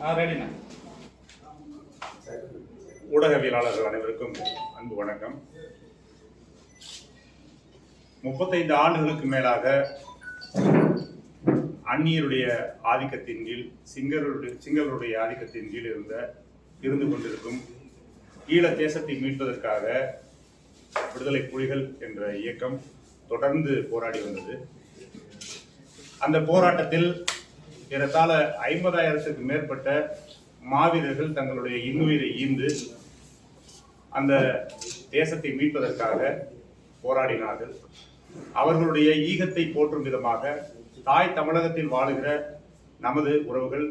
ரெடிண்ணா ஊடகவியலாளர்கள் அனைவருக்கும் அன்பு வணக்கம். முப்பத்தைந்து ஆண்டுகளுக்கு மேலாக அந்நியருடைய ஆதிக்கத்தின் கீழ் சிங்களருடைய சிங்களருடைய ஆதிக்கத்தின் கீழ் இருந்த இருந்து கொண்டிருக்கும் ஈழ தேசத்தை மீட்பதற்காக விடுதலை புலிகள் என்ற இயக்கம் தொடர்ந்து போராடி வந்தது. அந்த போராட்டத்தில் ஏறத்தாழ ஐம்பதாயிரத்துக்கு மேற்பட்ட மாவீரர்கள் தங்களுடைய இன்னுயிரை ஈந்து அந்த தேசத்தை மீட்பதற்காக போராடினார்கள். அவர்களுடைய ஈகத்தை போற்றும் விதமாக தாய் தமிழகத்தில் வாழுகிற நமது உறவுகள்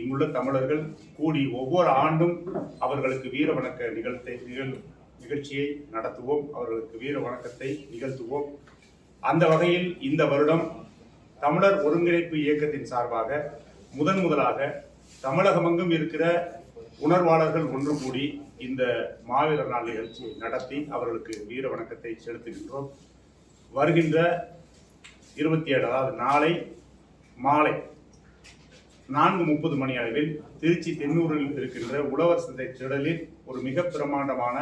இங்குள்ள தமிழர்கள் கூடி ஒவ்வொரு ஆண்டும் அவர்களுக்கு வீர வணக்க நிகழ்த்தை நிகழ் நிகழ்ச்சியை நடத்துவோம். அவர்களுக்கு வீர வணக்கத்தை நிகழ்த்துவோம். அந்த வகையில் இந்த வருடம் தமிழர் ஒருங்கிணைப்பு இயக்கத்தின் சார்பாக முதன் முதலாக தமிழகமெங்கும் இருக்கிற உணர்வாளர்கள் ஒன்று கூடி இந்த மாவீரர் நாள் நிகழ்ச்சியை நடத்தி அவர்களுக்கு வீர வணக்கத்தை செலுத்துகின்றோம். வருகின்ற இருபத்தி ஏழு அதாவது நாளை மாலை நான்கு முப்பது மணி அளவில் திருச்சி தென்னூரில் இருக்கின்ற உழவர் சந்தை திடலில் ஒரு மிக பிரமாண்டமான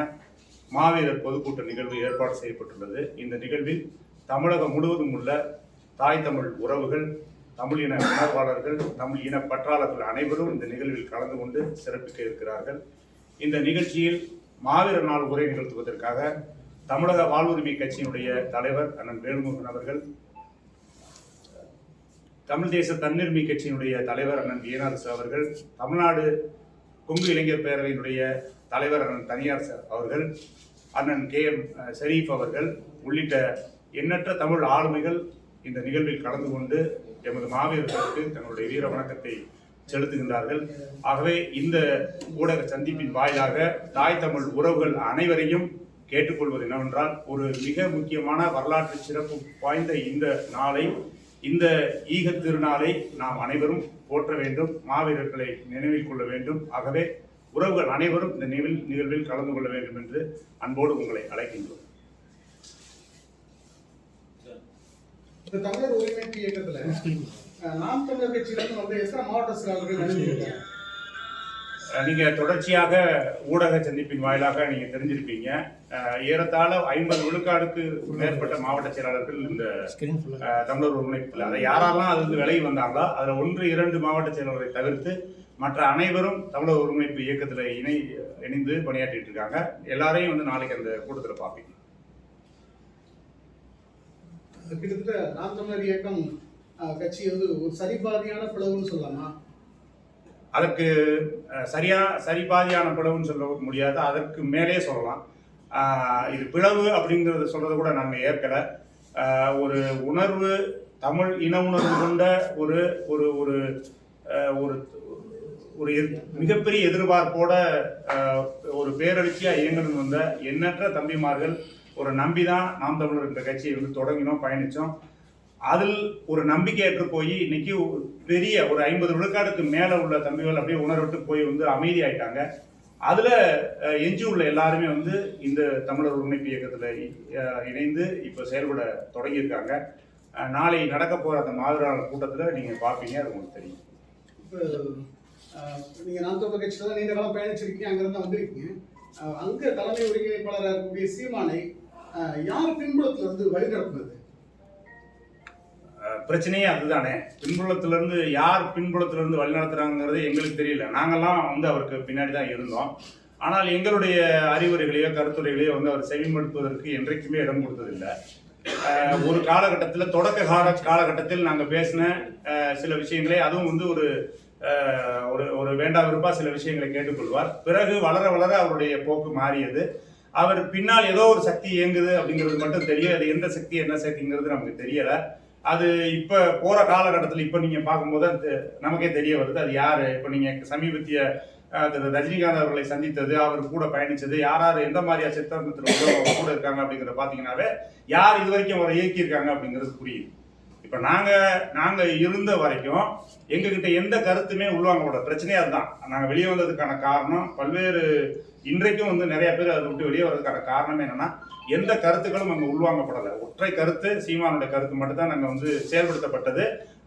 மாவீரர் பொதுக்கூட்ட நிகழ்வு ஏற்பாடு செய்யப்பட்டுள்ளது. இந்த நிகழ்வில் தமிழகம் முழுவதும் உள்ள தாய் தமிழ் உறவுகள் தமிழ் இன உணர்வாளர்கள் தமிழ் இன பற்றாளர்கள் அனைவரும் இந்த நிகழ்வில் கலந்து கொண்டு சிறப்பிக்க இருக்கிறார்கள். இந்த நிகழ்ச்சியில் மாவீர நாள் உரை நிகழ்த்துவதற்காக தமிழக வாழ்வுரிமை கட்சியினுடைய தலைவர் அண்ணன் வேல்முருகன் அவர்கள் தமிழ் தேச தன்னிர்மை கட்சியினுடைய தலைவர் அண்ணன் வியனரசு அவர்கள் தமிழ்நாடு கொங்கு இளைஞர் பேரவையினுடைய தலைவர் அண்ணன் தனியார் அவர்கள் அண்ணன் கே எம் ஷெரீப் அவர்கள் உள்ளிட்ட எண்ணற்ற தமிழ் ஆளுமைகள் இந்த நிகழ்வில் கலந்து கொண்டு எமது மாவீரர்களுக்கு தங்களுடைய வீர வணக்கத்தை செலுத்துகின்றார்கள். ஆகவே இந்த ஊடக சந்திப்பின் வாயிலாக தாய் தமிழ் உறவுகள் அனைவரையும் கேட்டுக்கொள்வது என்னவென்றால் ஒரு மிக முக்கியமான வரலாற்று சிறப்பு வாய்ந்த இந்த நாளை இந்த ஈக திருநாளை நாம் அனைவரும் போற்ற வேண்டும் மாவீரர்களை நினைவில் கொள்ள வேண்டும். ஆகவே உறவுகள் அனைவரும் இந்த நிகழ் நிகழ்வில் கலந்து கொள்ள வேண்டும் என்று அன்போடு உங்களை அழைக்கின்றோம். இந்த தமிழர் ஒருங்கிணைப்பு இயக்கத்துல நாம் தமிழர் கட்சியில இருந்து வந்து எத்தனை மாவட்ட செயலாளர்கள் நீங்க தொடர்ச்சியாக ஊடக சந்திப்பின் வாயிலாக நீங்க தெரிஞ்சிருப்பீங்க. ஏறத்தாழ ஐம்பது விழுக்காடுக்கு மேற்பட்ட மாவட்ட செயலாளர்கள் இந்த தமிழர் ஒருங்கிணைப்பில் அதை யாரெல்லாம் அது வந்து விலகி வந்தாங்களோ அதுல ஒன்று இரண்டு மாவட்ட செயலாளரை தவிர்த்து மற்ற அனைவரும் தமிழர் ஒருங்கிணைப்பு இயக்கத்துல இணை இணைந்து பணியாற்றிட்டு இருக்காங்க. எல்லாரையும் வந்து நாளைக்கு அந்த கூட்டத்துல பார்ப்பீங்க. கிட்டத்தட்ட நாம் தமிழர் இயக்கம் கட்சி வந்து ஒரு சரிபாதியான பிளவுன்னு சொல்லலாமா? அதற்கு சரியா சரிபாதியான பிளவுன்னு சொல்ல முடியாது. அதற்கு மேலே சொல்லலாம். இது பிளவு அப்படிங்கிறத சொல்கிறத கூட நாங்கள் ஏற்கலை. ஒரு உணர்வு தமிழ் இன உணர்வு கொண்ட ஒரு ஒரு ஒரு ஒரு ஒரு எதிர்- மிகப்பெரிய எதிர்பார்ப்போட ஒரு பேரழிச்சியாக இயங்கணும் வந்த எண்ணற்ற தம்பிமார்கள் ஒரு நம்பி தான் நாம் தமிழர் என்ற கட்சியை வந்து தொடங்கினோம் பயணித்தோம் அதில் ஒரு நம்பிக்கையற்று போய் இன்னைக்கு ஒரு பெரிய ஒரு ஐம்பது விழுக்காடுக்கு மேலே உள்ள தம்பிகள் அப்படியே உணர்விட்டு போய் வந்து அமைதியாயிட்டாங்க. அதில் எஞ்சி உள்ள எல்லாருமே வந்து இந்த தமிழர் ஒருங்கிணைப்பு இயக்கத்தில் இணைந்து இப்போ செயல்பட தொடங்கியிருக்காங்க. நாளை நடக்க போகிற அந்த மாதிரியான கூட்டத்தில் நீங்கள் பார்ப்பீங்க அது உங்களுக்கு தெரியும். இப்போ நீங்கள் நாம் தமிழர் கட்சியில் தான் நீண்ட காலம் பயணிச்சிருக்கீங்க அங்கேருந்து வந்திருக்கீங்க. அங்கே தலைமை ஒருங்கிணைப்பாளராக இருக்கக்கூடிய சீமானை யார் பின்புலத்துல இருந்து வழி நடத்துனது பிரச்சனையே அதுதானே. பின்புலத்திலிருந்து யார் பின்புலத்திலிருந்து வழிநடத்துறாங்கிறது எங்களுக்கு தெரியல. நாங்கெல்லாம் வந்து அவருக்கு பின்னாடி தான் இருந்தோம். ஆனால் எங்களுடைய அறிவுரைகளையோ கருத்துரைகளையோ வந்து அவர் செவிமடுப்பதற்கு என்றைக்குமே இடம் கொடுத்ததில்லை. ஒரு காலகட்டத்தில் தொடக்க கால காலகட்டத்தில் நாங்கள் பேசின சில விஷயங்களை அதுவும் வந்து ஒரு ஒரு ஒரு வேண்டா விருப்பா சில விஷயங்களை கேட்டுக்கொள்வார். பிறகு வளர வளர அவருடைய போக்கு மாறியது. அவர் பின்னால் ஏதோ ஒரு சக்தி இயங்குது அப்படிங்கிறது மட்டும் தெரியும் அது எந்த சக்தி என்ன சக்திங்கிறது நமக்கு தெரியல. அது இப்ப போற காலகட்டத்தில் இப்ப நீங்க பார்க்கும்போது அது நமக்கே தெரிய வருது. அது யாரு? இப்ப நீங்க சமீபத்திய திரு ரஜினிகாந்த் அவர்களை சந்தித்தது அவர் கூட பயணிச்சது யார் யார் எந்த மாதிரியா சித்தாந்தத்தில் கூட இருக்காங்க அப்படிங்கிறத பாத்தீங்கன்னாவே யார் இது வரைக்கும் அவரை இயக்கியிருக்காங்க அப்படிங்கிறது புரியுது. இப்போ நாங்கள் நாங்கள் இருந்த வரைக்கும் எங்ககிட்ட எந்த கருத்துமே உள்வாங்கப்பட பிரச்சனையாக அதுதான் நாங்கள் வெளியே வந்ததுக்கான காரணம் பல்வேறு இன்றைக்கும் வந்து நிறைய பேர் அதை விட்டு வெளியே வர்றதுக்கான காரணம் என்னென்னா எந்த கருத்துக்களும் அங்கே உள்வாங்கப்படலை. ஒற்றை கருத்து சீமானுடைய கருத்து மட்டும்தான் நாங்கள் வந்து செயல்படுத்தப்பட்டது.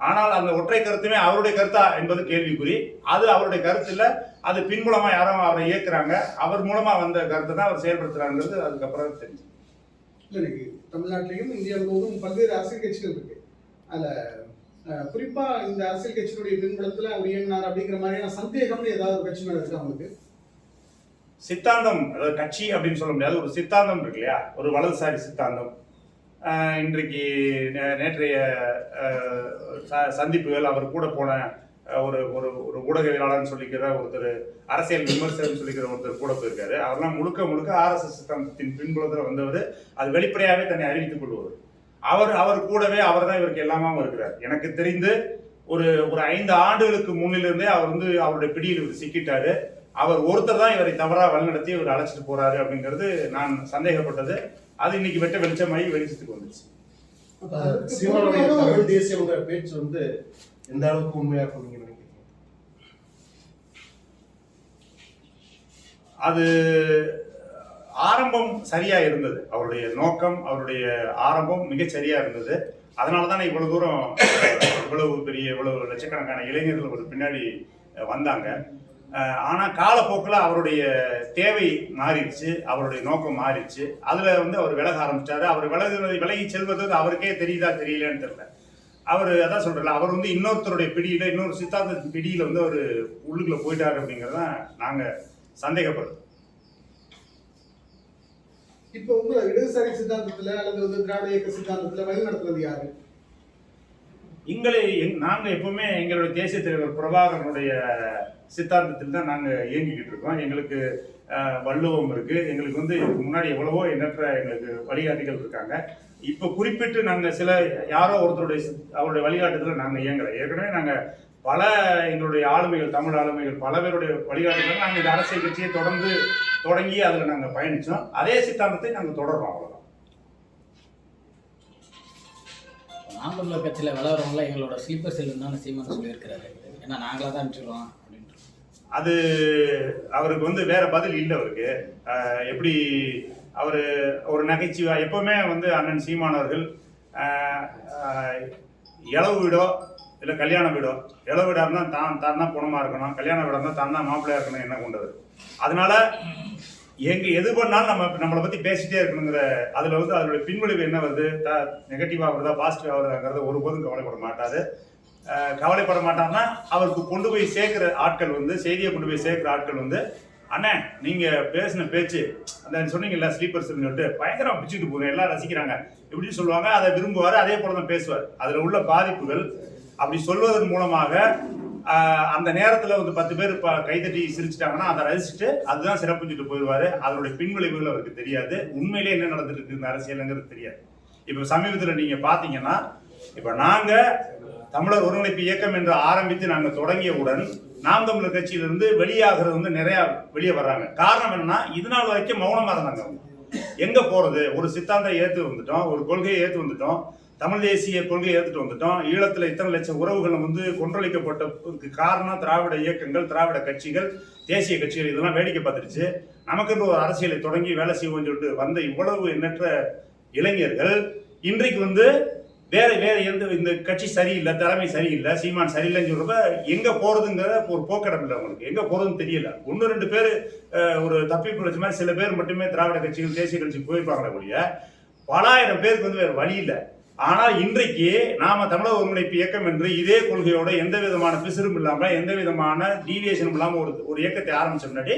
ஆனால் அந்த ஒற்றை கருத்துமே அவருடைய கருத்தா என்பது கேள்விக்குறி. அது அவருடைய கருத்தில் அது பின்புலமாக யாரும் அவரை இயக்குறாங்க அவர் மூலமாக வந்த கருத்தை தான் அவர் செயல்படுத்துகிறாங்கிறது அதுக்கப்புறம் தெரிஞ்சு தமிழ்நாட்டிலையும் இந்தியா முழுவதும் பல்வேறு அரசியல் கட்சிகள் இருக்கு. அதில் குறிப்பாக இந்த அரசியல் கட்சியினுடைய பின்புலத்தில் அவர் இயங்கினார் அப்படிங்கிற மாதிரியான சந்தேகம்னு ஏதாவது ஒரு கட்சி மேலே இருக்கா அவங்களுக்கு சித்தாந்தம் அதாவது கட்சி அப்படின்னு சொல்ல முடியாது ஒரு சித்தாந்தம் இருக்கு இல்லையா? ஒரு வலதுசாரி சித்தாந்தம். இன்றைக்கு நே- நேற்றைய ச- சந்திப்புகள் அவர் கூட போன ஒரு ஒரு ஒரு ஊடகவியலாளர்னு சொல்லிக்கிற ஒருத்தர் அரசியல் விமர்சகர்னு சொல்லிக்கிற ஒருத்தர் கூட போயிருக்காரு. அவர்லாம் முழுக்க முழுக்க ஆர்எஸ்எஸ் சித்தாந்தத்தின் பின்புலத்தில் வந்தவர். அது வெளிப்படையாகவே தன்னை அறிவித்துக் கொள்வது அவர் அவர் கூடவே அவர் தான் இவருக்கு எல்லாமாவும் இருக்கிறார். எனக்கு தெரிந்து ஒரு ஒரு ஐந்து ஆண்டுகளுக்கு முன்னிலிருந்தே அவர் வந்து அவருடைய பிடியில் இவர் சிக்கிட்டாரு. அவர் ஒருத்தர் தான் இவரை தவறா வழிநடத்தி இவர் அழைச்சிட்டு போறாரு அப்படிங்கிறது நான் சந்தேகப்பட்டது. அது இன்னைக்கு வெட்ட வெளிச்சமாகி வெளிச்சத்துக்கு வந்துச்சு பொறுமையாக தமிழ் தேசியங்கிற பேச்சு வந்து எந்த அளவுக்கு உண்மையா நீங்க நினைக்கிறீங்க? அது ஆரம்பம் சரியா இருந்தது. அவருடைய நோக்கம் அவருடைய ஆரம்பம் மிகச் சரியா இருந்தது. அதனால தானே இவ்வளவு தூரம் இவ்வளவு பெரிய இவ்வளவு லட்சக்கணக்கான இளைஞர்கள் ஒரு பின்னாடி வந்தாங்க. ஆனால் காலப்போக்கில் அவருடைய தேவை மாறிடுச்சு அவருடைய நோக்கம் மாறிடுச்சு. அதில் வந்து அவர் விலக ஆரம்பித்தார் அவர் விலகுவதை விலகி செல்வது அவருக்கே தெரியுதா தெரியலன்னு தெரியல. அவர் அதான் சொல்கிறல அவர் வந்து இன்னொருத்தருடைய பிடியில் இன்னொரு சித்தாந்தத்தின் பிடியில் வந்து அவர் உள்ளுக்குள்ளே போயிட்டார் அப்படிங்கிறதான் நாங்கள் சந்தேகப்படுறோம். இப்போ உங்களை இடதுசாரி சித்தாந்தத்துல அல்லது வந்து திராவிட இயக்க சித்தாந்தத்துல வழி நடத்துறது யாரு? எங்களை எங்- நாங்க எப்பவுமே எங்களுடைய தேசிய தலைவர் பிரபாகரனுடைய சித்தாந்தத்தில் தான் நாங்க இயங்கிக்கிட்டு இருக்கோம். எங்களுக்கு அஹ், வள்ளுவம் இருக்கு. எங்களுக்கு வந்து இதுக்கு முன்னாடி எவ்வளவோ எண்ணற்ற எங்களுக்கு வழிகாட்டிகள் இருக்காங்க. இப்போ குறிப்பிட்டு நாங்க சில யாரோ ஒருத்தருடைய சித்- அவருடைய வழிகாட்டுதல நாங்க இயங்கலை. ஏற்கனவே நாங்க பல எங்களுடைய ஆளுமைகள் தமிழ் ஆளுமைகள் பல பேருடைய வழிகாட்டுதல் நாங்க இந்த அரசியல் கட்சியை தொடர்ந்து தொடங்கி அதுல நாங்க பயணிச்சோம். அதே சித்தாந்தத்தை நாங்க தொடர்றோம் அவ்வளவுதான். நாம் தமிழர் கட்சியில் விளையாடுறவங்கள எங்களோட ஸ்லீப்பர் செல்லுன்னு தான் சீமான் சொல்லியிருக்கிறாரு. ஏன்னா நாங்களாக தான் அனுப்பிச்சிடுறோம் அப்படின்ட்டு. அது அவருக்கு வந்து வேற பதில் இல்லை அவருக்கு. எப்படி அவர் ஒரு நகைச்சுவை எப்பவுமே வந்து அண்ணன் சீமானவர்கள் இளவு வீடோ இல்லை கல்யாண வீடோ இளவு வீடாக இருந்தால் தான் தான் தான் குணமாக இருக்கணும். கல்யாண வீடாக இருந்தால் தான் தான் மாப்பிள்ளையா இருக்கணும் என்ன கொண்டவர் அதனால எங்க எது பண்ணாலும் நம்ம நம்மளை பத்தி பேசிட்டே இருக்கணுங்கிற அதுல வந்து அதனுடைய பின்விளைவு என்ன வருது? நெகட்டிவா வருதா பாசிட்டிவா வருதாங்கிறத ஒருபோதும் கவலைப்பட மாட்டாரு. கவலைப்பட மாட்டாருன்னா அவருக்கு கொண்டு போய் சேர்க்கிற ஆட்கள் வந்து செய்தியை கொண்டு போய் சேர்க்கிற ஆட்கள் வந்து அண்ணே நீங்க பேசின பேச்சு அந்த சொன்னீங்கல்ல ஸ்லீப்பர்ஸ் சொல்லிட்டு பயங்கரம் பிச்சுட்டு போகுது. எல்லாம் ரசிக்கிறாங்க. இப்படின்னு சொல்லுவாங்க. அதை விரும்புவார். அதே போல தான் பேசுவார். அதுல உள்ள பாதிப்புகள் அப்படி சொல்வதன் மூலமாக அந்த நேரத்துல வந்து பத்து பேர் இப்ப கைதட்டி சிரிச்சிட்டாங்கன்னா அதை ரசிச்சுட்டு அதுதான் சிறப்புஞ்சிட்டு போயிடுவாரு. அதனுடைய பின்விளைவுகள் அவருக்கு தெரியாது. உண்மையிலே என்ன நடந்துட்டு இருக்கு இந்த அரசியலுங்கிறது தெரியாது. இப்ப சமீபத்துல நீங்க பாத்தீங்கன்னா இப்ப நாங்க தமிழர் ஒருங்கிணைப்பு இயக்கம் என்று ஆரம்பித்து நாங்க தொடங்கியவுடன் நாம் தமிழர் கட்சியிலிருந்து வெளியாகிறது வந்து நிறைய வெளியே வர்றாங்க. காரணம் என்னன்னா இது நாள் வரைக்கும் மௌனமா இருந்தாங்க எங்கே எங்க போறது? ஒரு சித்தாந்தம் ஏத்து வந்துட்டோம் ஒரு கொள்கையை ஏத்து வந்துட்டோம். தமிழ் தேசிய கொள்கையை ஏற்றுட்டு வந்துட்டோம். ஈழத்துல இத்தனை லட்சம் உறவுகள் வந்து கொன்றளிக்கப்பட்டதுக்கு காரணம் திராவிட இயக்கங்கள் திராவிட கட்சிகள் தேசிய கட்சிகள் இதெல்லாம் வேடிக்கை பார்த்துருச்சு. நமக்குன்னு ஒரு அரசியலை தொடங்கி வேலை செய்வோம்னு சொல்லிட்டு வந்த இவ்வளவு எண்ணற்ற இளைஞர்கள் இன்றைக்கு வந்து வேற வேற எந்த இந்த கட்சி சரியில்லை தலைமை சரியில்லை சீமான் சரியில்லைன்னு சொல்றப்ப எங்க போறதுங்கிற ஒரு போக்கிடம் இல்லை அவங்களுக்கு. எங்க போறதுன்னு தெரியல. ஒன்று ரெண்டு பேர் ஒரு தப்பி பிடிச்ச மாதிரி சில பேர் மட்டுமே திராவிட கட்சிகள் தேசிய கட்சிக்கு போயிருப்பாங்களே ஒழிய பலாயிரம் பேருக்கு வந்து வேற வழி இல்லை. ஆனால் இன்றைக்கு நாம தமிழக ஒருங்கிணைப்பு இயக்கம் என்று இதே கொள்கையோட எந்த விதமான பிசிறும் இல்லாமல் எந்த விதமான டீவியேஷனும் இல்லாமல் ஒரு ஒரு இயக்கத்தை ஆரம்பிச்ச முன்னாடி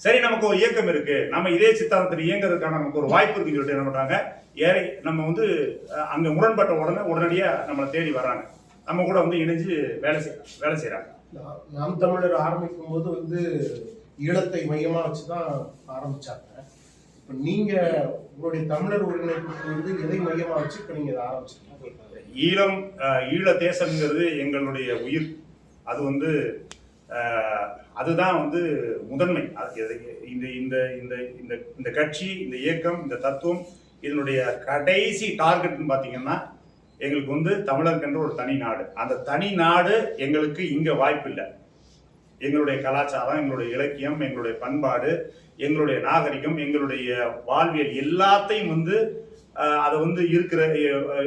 சரி நமக்கு ஒரு இயக்கம் இருக்கு. நம்ம இதே சித்தாந்தத்தில் இயங்குறதுக்கான நமக்கு ஒரு வாய்ப்பு இருக்குன்னு சொல்லிட்டு என்ன பண்றாங்க? ஏறி நம்ம வந்து அஹ், அங்க முரண்பட்ட உடனே உடனடியாக நம்மளை தேடி வர்றாங்க. நம்ம கூட வந்து இணைஞ்சு வேலை செய் வேலை செய்கிறாங்க நா- நாம் தமிழர் ஆரம்பிக்கும் போது வந்து ஈழத்தை மையமா வச்சுதான் ஆரம்பிச்சாங்க. இப்போ நீங்க உங்களுடைய தமிழர் ஒருங்கிணைப்புக்கு வந்து எதை மையமாக வச்சு இப்போ நீங்கள் இதை ஆரம்பிச்சிருக்கீங்க? ஈழம் ஈழ தேசம்ங்கிறது எங்களுடைய உயிர். அது வந்து அதுதான் வந்து முதன்மை. அது இந்த இந்த இந்த இந்த இந்த கட்சி இந்த இயக்கம் இந்த தத்துவம் இதனுடைய கடைசி டார்கெட்னு பார்த்தீங்கன்னா எங்களுக்கு வந்து தமிழருக்கென்று ஒரு தனி நாடு. அந்த தனி நாடு எங்களுக்கு இங்கே வாய்ப்பு இல்லை எங்களுடைய கலாச்சாரம் எங்களுடைய இலக்கியம் எங்களுடைய பண்பாடு எங்களுடைய நாகரிகம் எங்களுடைய வாழ்வியல் எல்லாத்தையும் வந்து அதை வந்து இருக்கிற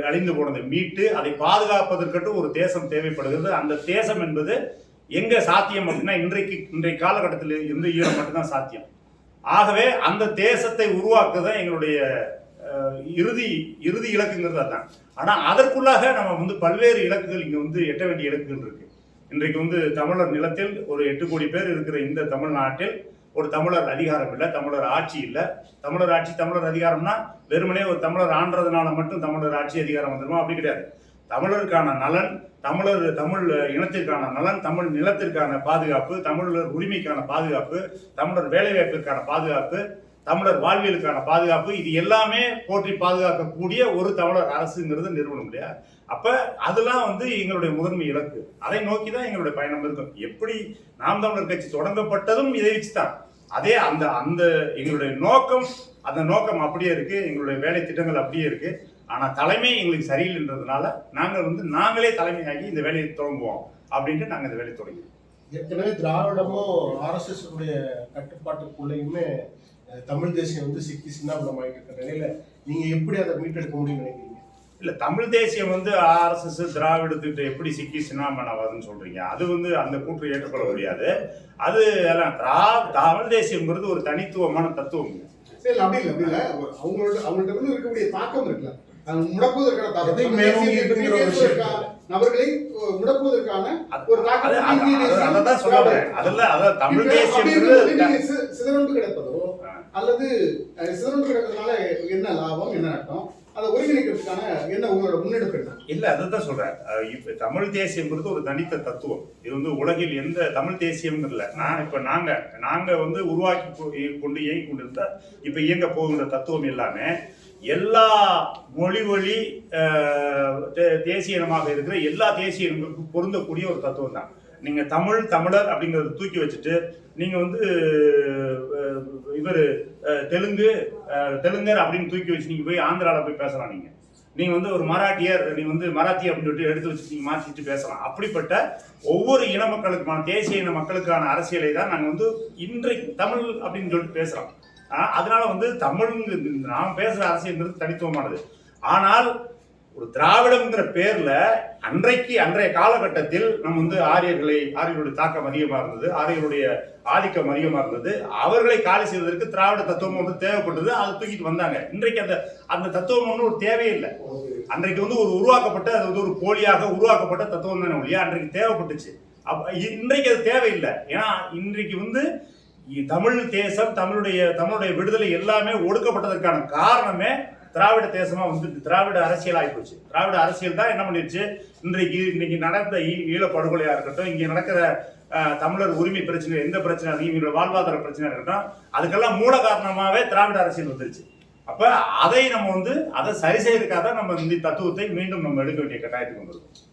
அழிந்து போனதை மீட்டு அதை பாதுகாப்பதற்கட்டு ஒரு தேசம் தேவைப்படுகிறது. அந்த தேசம் என்பது எங்க சாத்தியம் அப்படின்னா இன்றைக்கு இன்றைய காலகட்டத்தில் இருந்து ஈரம் மட்டும்தான் சாத்தியம். ஆகவே அந்த தேசத்தை உருவாக்குதான் எங்களுடைய இறுதி இறுதி இலக்குங்கிறது அதான் ஆனால் அதற்குள்ளாக நம்ம வந்து பல்வேறு இலக்குகள் இங்கே வந்து எட்ட வேண்டிய இலக்குகள் இருக்கு. இன்றைக்கு வந்து தமிழர் நிலத்தில் ஒரு எட்டு கோடி பேர் இருக்கிற இந்த தமிழ்நாட்டில் ஒரு தமிழர் அதிகாரம் இல்லை தமிழர் ஆட்சி இல்லை. தமிழர் ஆட்சி தமிழர் அதிகாரம்னா வெறுமனே ஒரு தமிழர் ஆண்டதுனால மட்டும் தமிழர் ஆட்சி அதிகாரம் வந்துருமா? அப்படி கிடையாது. தமிழருக்கான நலன் தமிழர் தமிழ் இனத்திற்கான நலன் தமிழ் நிலத்திற்கான பாதுகாப்பு தமிழர் உரிமைக்கான பாதுகாப்பு தமிழர் வேலைவாய்ப்பிற்கான பாதுகாப்பு தமிழர் வாழ்வியலுக்கான பாதுகாப்பு இது எல்லாமே போற்றி பாதுகாக்கக்கூடிய ஒரு தமிழர் அரசுங்கிறது நிறுவனம் இல்லையா? அப்ப அதெல்லாம் வந்து எங்களுடைய முதன்மை இலக்கு. அதை நோக்கி தான் எங்களுடைய பயணம் இருக்கும். எப்படி நாம் தமிழர் கட்சி தொடங்கப்பட்டதும் இதை வச்சு தான் அதே அந்த அந்த எங்களுடைய நோக்கம் அந்த நோக்கம் அப்படியே இருக்கு. எங்களுடைய வேலை திட்டங்கள் அப்படியே இருக்கு. ஆனா தலைமை எங்களுக்கு சரியில்லைன்றதுனால நாங்கள் வந்து நாங்களே தலைமையாகி இந்த வேலையை தொடங்குவோம் அப்படின்ட்டு நாங்கள் இந்த வேலையை தொடங்கினோம் ஏற்கனவே திராவிடமும் ஆர்எஸ்எஸ் கட்டுப்பாட்டுக்குள்ளேயுமே தமிழ் தேசியம் வந்து சிக்கி சின்னாபுரம் ஆகிட்டு இருக்கிற நிலையில நீங்க எப்படி அதை மீட்டெடுக்க முடியும்னு நினைக்கிறீங்க? இல்ல தமிழ் தேசியம் வந்து ஆர்எஸ்எஸ் திராவிடத்திட்ட எப்படி சிக்கி சின்னாமனாவாதுன்னு சொல்றீங்க. அது வந்து அந்த கூற்று ஏற்றுக்கொள்ள முடியாது. அது எல்லாம் திரா தமிழ் தேசியம்ங்கிறது ஒரு தனித்துவமான தத்துவம். சரி அப்படி இல்லை அப்படி இல்லை. அவங்களோட அவங்கள்ட்ட இருந்து இருக்கக்கூடிய தாக்கம் இருக்குல்ல. நபர்களை முடக்குவதற்கான ஒரு தாக்கம் அதெல்லாம் அதான் தமிழ் தேசியம் நீங்க சி- சிதறண்டு கிடப்பதோ. அல்லது அஹ், கிடக்கிறதுனால என்ன லாபம் என்ன நட்டம்? அதை ஒருங்கிணைக்கிறதுக்கான என்ன உங்களோட முன்னெடுப்பு என்ன? அதை தான் சொல்கிறேன் இப்போ தமிழ் தேசியங்கிறது ஒரு தனித்த தத்துவம். இது வந்து உலகில் எந்த தமிழ் தேசியம்ங்கிறதுல நான் இப்போ நாங்கள் நாங்கள் வந்து உருவாக்கி கொண்டு இயங்கி இருந்தால் இப்போ இயங்க போகின்ற தத்துவம் எல்லாமே எல்லா மொழி வழி தே- தேசிய இனமாக இருக்கிற எல்லா தேசிய இனங்களுக்கும் பொருந்தக்கூடிய ஒரு தத்துவம் தான் நீங்க தமிழ் தமிழர் அப்படிங்கறத தூக்கி வச்சுட்டு நீங்க வந்து இவர் தெலுங்கு தெலுங்கர் அப்படின்னு தூக்கி வச்சு நீங்க போய் ஆந்திரால போய் பேசலாம் நீங்க. நீங்க வந்து ஒரு மராட்டியர் நீ வந்து மராத்தி அப்படின்னு சொல்லிட்டு எடுத்து வச்சு நீங்க மாற்றிட்டு பேசலாம். அப்படிப்பட்ட ஒவ்வொரு இன மக்களுக்குமான தேசிய இன மக்களுக்கான அரசியலை தான் நாங்க வந்து இன்றைக்கு தமிழ் அப்படின்னு சொல்லிட்டு பேசுறோம் அதனால வந்து தமிழ் நாம் பேசுற அரசியல்ங்கிறது தனித்துவமானது. ஆனால் ஒரு திராவிடம்ங்கிற பேர்ல அன்றைக்கு அன்றைய காலகட்டத்தில் நம்ம வந்து ஆரியர்களை ஆரியர்களுடைய தாக்கம் அதிகமாக இருந்தது ஆரியர்களுடைய ஆதிக்கம் அதிகமாக இருந்தது. அவர்களை காலி செய்வதற்கு திராவிட தத்துவம் வந்து தேவைப்பட்டது அதை தூக்கிட்டு வந்தாங்க. இன்றைக்கு அந்த அந்த தத்துவம் ஒன்றும் ஒரு தேவையில்லை அன்றைக்கு வந்து ஒரு உருவாக்கப்பட்ட அது வந்து ஒரு போலியாக உருவாக்கப்பட்ட தத்துவம் தானே ஒழிய அன்றைக்கு தேவைப்பட்டுச்சு. அப்ப இன்றைக்கு அது தேவையில்லை. ஏன்னா இன்றைக்கு வந்து தமிழ் தேசம் தமிழுடைய தமிழுடைய விடுதலை எல்லாமே ஒடுக்கப்பட்டதற்கான காரணமே திராவிட தேசமா வந்து திராவிட அரசியல் ஆகிப்போச்சு திராவிட அரசியல் தான் என்ன பண்ணிருச்சு? இன்றைக்கு இன்னைக்கு நடந்த ஈ- ஈழப்படுகொலையா இருக்கட்டும் இங்க நடக்கிற தமிழர் உரிமை பிரச்சனை எந்த பிரச்சனை இவங்களோட வாழ்வாதார பிரச்சனை இருக்கட்டும் அதுக்கெல்லாம் மூல காரணமாவே திராவிட அரசியல் வந்துருச்சு. அப்ப அதை நம்ம வந்து அதை சரி செய்யறதுக்காக தான் நம்ம இந்த தத்துவத்தை மீண்டும் நம்ம எடுக்க வேண்டிய கட்டாயத்துக்கு வந்திருக்கோம்.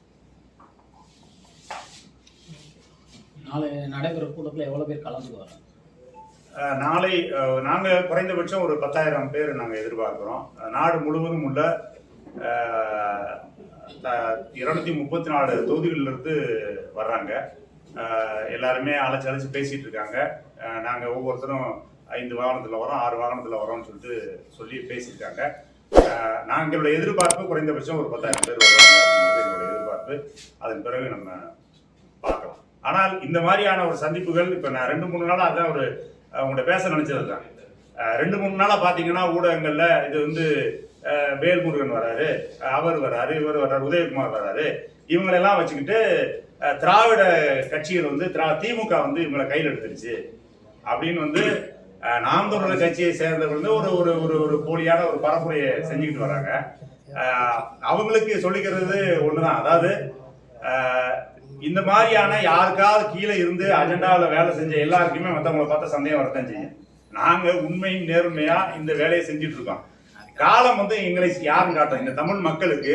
நாளை நடைபெற கூட்டத்தில் எவ்வளோ பேர் கலந்துக்குவாங்க? அஹ் நாளை நாங்கள் குறைந்தபட்சம் ஒரு பத்தாயிரம் பேர் நாங்கள் எதிர்பார்க்குறோம். நாடு முழுவதும் உள்ள இருநூத்தி முப்பத்தி நாலு தொகுதிகளிலிருந்து வர்றாங்க. எல்லாருமே அழைச்சி அழைச்சி பேசிகிட்டு இருக்காங்க. நாங்கள் ஒவ்வொருத்தரும் ஐந்து வாகனத்தில் வரோம் ஆறு வாகனத்தில் வரோம்னு சொல்லிட்டு சொல்லி பேசியிருக்காங்க. நாங்கள் எதிர்பார்ப்பு குறைந்தபட்சம் ஒரு பத்தாயிரம் பேர் வருவாங்க எங்களுடைய எதிர்பார்ப்பு. அதன் பிறகு நம்ம பார்க்கலாம். ஆனால் இந்த மாதிரியான ஒரு சந்திப்புகள் இப்போ நான் ரெண்டு மூணு நாளாக அதான் ஒரு உங்கள்கிட்ட பேச நினச்சது தான் ரெண்டு மூணு நாளாக பார்த்தீங்கன்னா ஊடகங்கள்ல இது வந்து வேல்முருகன் வராரு அவர் வராரு இவர் வர்றாரு உதயகுமார் வராரு. இவங்களெல்லாம் வச்சுக்கிட்டு திராவிட கட்சிகள் வந்து திரா திமுக வந்து இவங்களை கையில் எடுத்துருச்சு. அப்படின்னு வந்து நாம் தமிழர் கட்சியை சேர்ந்தவர்கள் வந்து ஒரு ஒரு ஒரு ஒரு போலியான ஒரு பரப்புரையை செஞ்சுக்கிட்டு வராங்க. அவங்களுக்கு சொல்லிக்கிறது ஒன்று தான் அதாவது இந்த மாதிரியான யாருக்காவது கீழே இருந்து அஜெண்டாவில் வேலை செஞ்ச எல்லாருக்குமே மற்றவங்களை பார்த்தா சந்தேகம் வரத்தான் செய்யும். நாங்கள் உண்மையும் நேர்மையா இந்த வேலையை செஞ்சுட்டு இருக்கோம். காலம் வந்து எங்களை யாரும் காட்டும்? இந்த தமிழ் மக்களுக்கு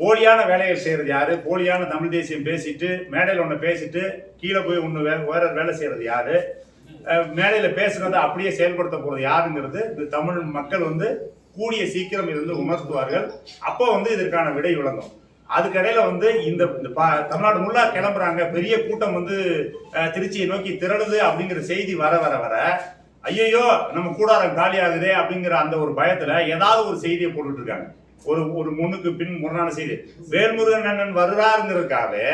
போலியான வேலையை செய்யறது யாரு? போலியான தமிழ் தேசியம் பேசிட்டு மேடையில் ஒன்று பேசிட்டு கீழே போய் ஒன்று வே வேற வேலை செய்யறது யாரு? மேடையில் பேசுகிறத பேசுறத அப்படியே செயல்படுத்த போகிறது யாருங்கிறது இந்த தமிழ் மக்கள் வந்து கூடிய சீக்கிரம் இருந்து உணர்த்துவார்கள். அப்போ வந்து இதற்கான விடை விளங்கும். அதுக்கடையில் வந்து இந்த இந்த தமிழ்நாடு முல்லா கிளம்புறாங்க. பெரிய கூட்டம் வந்து திருச்சியை நோக்கி திரளுது அப்படிங்கிற செய்தி வர வர வர ஐயோ நம்ம கூடாரம் காலி ஆகுதே அப்படிங்கிற அந்த ஒரு பயத்துல ஏதாவது ஒரு செய்தியை போட்டுட்டு இருக்காங்க. ஒரு ஒரு முன்னுக்கு பின் முரணான செய்தி. வேல்முருகன் அண்ணன் வருறாருங்கிறதுக்காகவே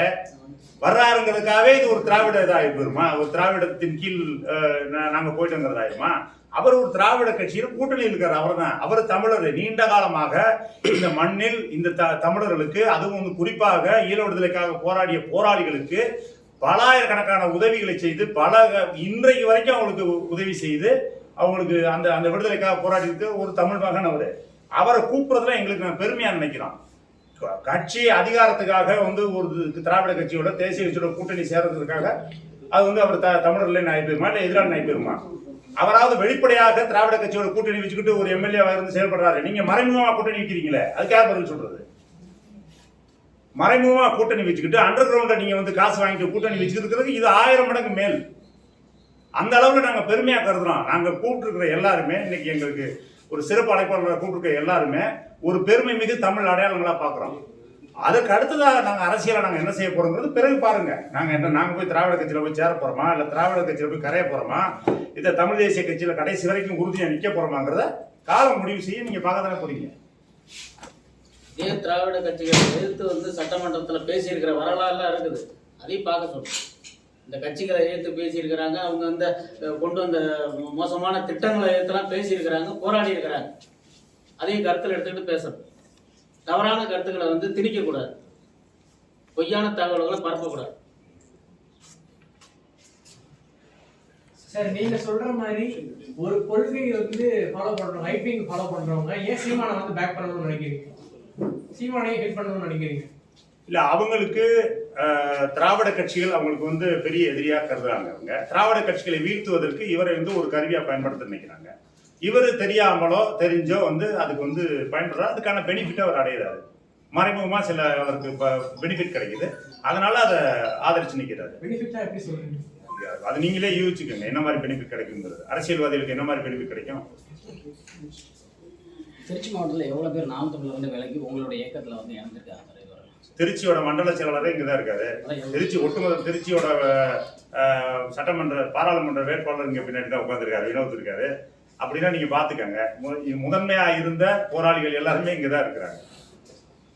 வர்றாருங்கிறதுக்காகவே இது ஒரு திராவிட இதாயிருமா ஒரு திராவிடத்தின் கீழ் அஹ், நா- நாங்க போயிட்டோங்கிறதாயிருமா அவர் ஒரு திராவிட கட்சியில் கூட்டணியில் இருக்கார் அவர் தான் அவர் தமிழர். நீண்ட காலமாக இந்த மண்ணில் இந்த த- தமிழர்களுக்கு அதுவும் வந்து குறிப்பாக ஈழ விடுதலைக்காக போராடிய போராளிகளுக்கு பலாயிரக்கணக்கான உதவிகளை செய்து பல இன்றைக்கு வரைக்கும் அவங்களுக்கு உதவி செய்து அவங்களுக்கு அந்த அந்த விடுதலைக்காக போராடிட்டு ஒரு தமிழ் மகன் அவர். அவரை கூப்பிடுறதுல எங்களுக்கு நான் பெருமையாக நினைக்கிறோம். கட்சி அதிகாரத்துக்காக வந்து ஒரு திராவிட கட்சியோட தேசிய கட்சியோட கூட்டணி சேர்றதுக்காக அது வந்து அவர் த தமிழர்ல நாய் இல்லை எதிரான நாய் அவராவது வெளிப்படையாக திராவிட கட்சியோட கூட்டணி வச்சுக்கிட்டு ஒரு எம்எல்ஏ இருந்து செயல்படுறாரு. நீங்க மறைமுகமா கூட்டணி வைக்கிறீங்களே அதுக்கு யார் பதில் சொல்றது? மறைமுகமா கூட்டணி வச்சுக்கிட்டு அண்டர் கிரவுண்டில் நீங்க வந்து காசு வாங்கிட்டு கூட்டணி வச்சுக்கிறதுக்கு இது ஆயிரம் மடங்கு மேல். அந்த அளவுல நாங்க பெருமையா கருதுறோம். நாங்க கூப்பிட்டுருக்கிற எல்லாருமே இன்னைக்கு எங்களுக்கு ஒரு சிறப்பு அழைப்பாளரை கூப்பிட்டுருக்க எல்லாருமே ஒரு பெருமை மிகு தமிழ் அடையாளங்களா பாக்குறோம் அதுக்கு அடுத்ததாக நாங்கள் அரசியலை நாங்கள் என்ன செய்ய போகிறோங்கிறது பிறகு பாருங்க. நாங்கள் என்ன நாங்கள் போய் திராவிட கட்சியில் போய் சேர போகிறோமா இல்லை திராவிட கட்சியில் போய் கரைய போகிறோமா இதை தமிழ் தேசிய கட்சியில் கடைசி வரைக்கும் உறுதியாக நிற்க போகிறோமாங்கிறத காலம் முடிவு செய்ய நீங்கள் பார்க்க தானே போறீங்க. இதே திராவிட கட்சிகளை எதிர்த்து வந்து சட்டமன்றத்தில் பேசியிருக்கிற வரலாறுலாம் இருக்குது. அதையும் பார்க்க சொல்றோம். இந்த கட்சிகளை எதிர்த்து பேசியிருக்கிறாங்க அவங்க அந்த கொண்டு வந்த மோசமான திட்டங்களை எதிர்த்துலாம் பேசியிருக்கிறாங்க போராடி இருக்கிறாங்க அதையும் கருத்தில் எடுத்துக்கிட்டு பேசணும். தவறான கருத்துக்களை வந்து திணிக்கக்கூடாது. பொய்யான தகவல்களை பரப்பக்கூடாது. சார் நீங்க சொல்ற மாதிரி ஒரு கொள்கை வந்து ஃபாலோ பண்றவங்க ஐபிங் ஃபாலோ பண்றவங்க ஏன் சீமானை வந்து பேக் பண்ணணும்னு நினைக்கிறீங்க? சீமானையே ஹெல்ப் பண்ணணும்னு நினைக்கிறீங்க? இல்ல அவங்களுக்கு திராவிட கட்சிகள் அவங்களுக்கு வந்து பெரிய எதிரியா கருதுறாங்க அவங்க. திராவிட கட்சிகளை வீழ்த்துவதற்கு இவரை வந்து ஒரு கருவியா பயன்படுத்த நினைக்கிறாங்க. இவர் தெரியாமலோ தெரிஞ்சோ வந்து அதுக்கு வந்து பயன்படுறாரு. அதுக்கான பெனிஃபிட் அவர் அடையிறாரு. மறைமுகமா சில அவருக்கு பெனிஃபிட் கிடைக்குது. அதனால அதை ஆதரிச்சு நிக்கிறாரு. பெனிஃபிட்டா எப்படி சொல்றீங்க அது நீங்களே யூகிச்சுக்கோங்க. என்ன மாதிரி பெனிஃபிட் கிடைக்குங்கிறது. அரசியல்வாதிகளுக்கு என்ன மாதிரி பெனிஃபிட் கிடைக்கும்? திருச்சி மாவட்டத்தில் எவ்வளோ பேர் நாம் தமிழர் வந்து விலைக்கு உங்களுடைய இயக்கத்தில் வந்து இறந்துருக்காங்க தலைவர்? திருச்சியோட மண்டல செயலாளரே இங்கதான் இருக்காரு. திருச்சி ஒட்டுமொத்த திருச்சியோட சட்டமன்ற பாராளுமன்ற வேட்பாளர் இங்க பின்னாடி தான் உட்காந்துருக்காரு வினோத் இருக்காரு அப்படின்னா நீங்க பாத்துக்கங்க. முதன்மையா இருந்த போராளிகள் எல்லாருமே இங்கதான் இருக்கிறாங்க.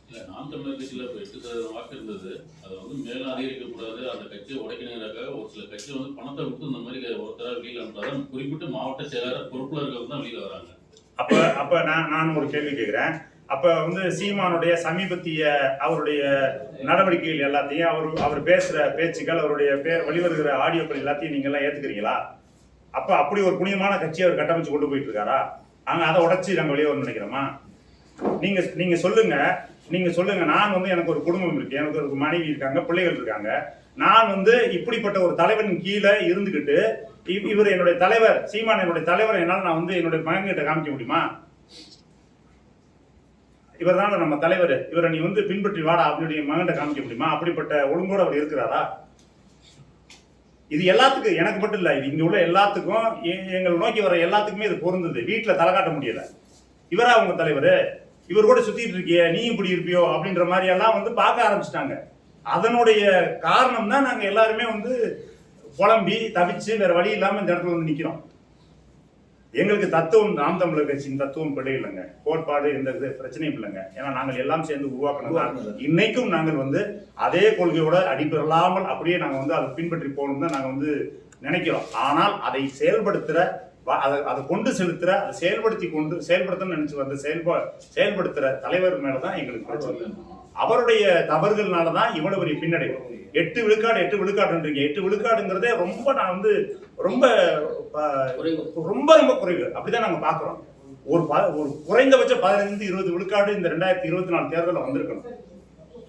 இல்ல நாம் தமிழர் கட்சியில இப்ப எட்டு சதவீதம் வாக்கு இருந்தது. அதை வந்து மேலும் அதிகரிக்க கூடாது அந்த கட்சியை உடைக்கணுங்கிறக்காக ஒரு சில கட்சியில வந்து பணத்தை விட்டு இந்த மாதிரி ஒருத்தரா வெளியில அனுப்புறாரு குறிப்பிட்டு மாவட்ட செயலாளர் பொறுப்புல இருக்கிறவங்க தான் வெளியில வராங்க. அப்ப அப்ப நான் நான் ஒரு கேள்வி கேட்கிறேன் அப்ப வந்து சீமானுடைய சமீபத்திய அவருடைய நடவடிக்கைகள் எல்லாத்தையும் அவர் அவர் பேசுற பேச்சுக்கள் அவருடைய பேர் வெளிவருகிற ஆடியோக்கள் எல்லாத்தையும் நீங்க எல்லாம் ஏத்துக்கிறீங்களா? அப்ப அப்படி ஒரு புனிதமான கட்சியை அவர் கட்டமைச்சு கொண்டு போயிட்டு இருக்காரா அங்க அதை உடச்சி நாங்க வெளியே வந்து நினைக்கிறோமா? நீங்க நீங்க சொல்லுங்க. நீங்க சொல்லுங்க. நான் வந்து எனக்கு ஒரு குடும்பம் இருக்கு. எனக்கு ஒரு மனைவி இருக்காங்க பிள்ளைகள் இருக்காங்க. நான் வந்து இப்படிப்பட்ட ஒரு தலைவன் கீழே இருந்துகிட்டு இவர் என்னுடைய தலைவர் சீமான் என்னுடைய தலைவர் என்னால் நான் வந்து என்னுடைய மகன்கிட்ட காமிக்க முடியுமா? இவர் தான் நம்ம தலைவர். இவரை நீ வந்து பின்பற்றி வாடா அப்படின்னு மகன்கிட்ட காமிக்க முடியுமா? அப்படிப்பட்ட ஒழுங்கோடு அவர் இருக்கிறாரா? இது எல்லாத்துக்கும் எனக்கு மட்டும் இல்லை இது இங்கே உள்ள எல்லாத்துக்கும் எங்களை நோக்கி வர எல்லாத்துக்குமே இது பொருந்தது. வீட்டில் தலை காட்ட முடியல. இவரா உங்க தலைவர்? இவர் கூட சுத்திட்டு இருக்கிய நீ இப்படி இருப்பியோ? அப்படின்ற மாதிரி எல்லாம் வந்து பார்க்க ஆரம்பிச்சிட்டாங்க. அதனுடைய காரணம் தான் நாங்கள் எல்லாருமே வந்து புலம்பி தவிச்சு வேற வழி இல்லாமல் இந்த இடத்துல வந்து நிற்கிறோம் எங்களுக்கு தத்துவம் நாம் தமிழர் கட்சியின் தத்துவம் பிழை இல்லைங்க. கோட்பாடு எந்த இது பிரச்சனையும் இல்லைங்க. ஏன்னா நாங்கள் எல்லாம் சேர்ந்து உருவாக்கணும் இன்னைக்கும் நாங்கள் வந்து அதே கொள்கையோட அடிபெறலாமல் அப்படியே நாங்கள் வந்து அதை பின்பற்றி போகணும் தான் நாங்கள் வந்து நினைக்கிறோம். ஆனால் அதை செயல்படுத்துற வ- அதை அதை கொண்டு செலுத்துற அதை செயல்படுத்தி கொண்டு செயல்படுத்தணும்னு நினைச்சு வந்து செயல்பா செயல்படுத்துற தலைவர் மேலதான் எங்களுக்கு பிரச்சனை. அவருடைய தவறுகள்னால தான் இவ்வளவு பெரிய பின்னடைவு. எட்டு விழுக்காடு எட்டு விழுக்காடுன்றீங்க. எட்டு விழுக்காடுங்கிறதே ரொம்ப நான் வந்து ரொம்ப குறைவு. ரொம்ப ரொம்ப குறைவு. அப்படிதான் நாங்கள் பார்க்குறோம். ஒரு ப- ஒரு குறைந்தபட்ச பதினைந்து இருபது விழுக்காடு இந்த ரெண்டாயிரத்தி இருபத்தி நாலு தேர்தலில் வந்திருக்கணும்.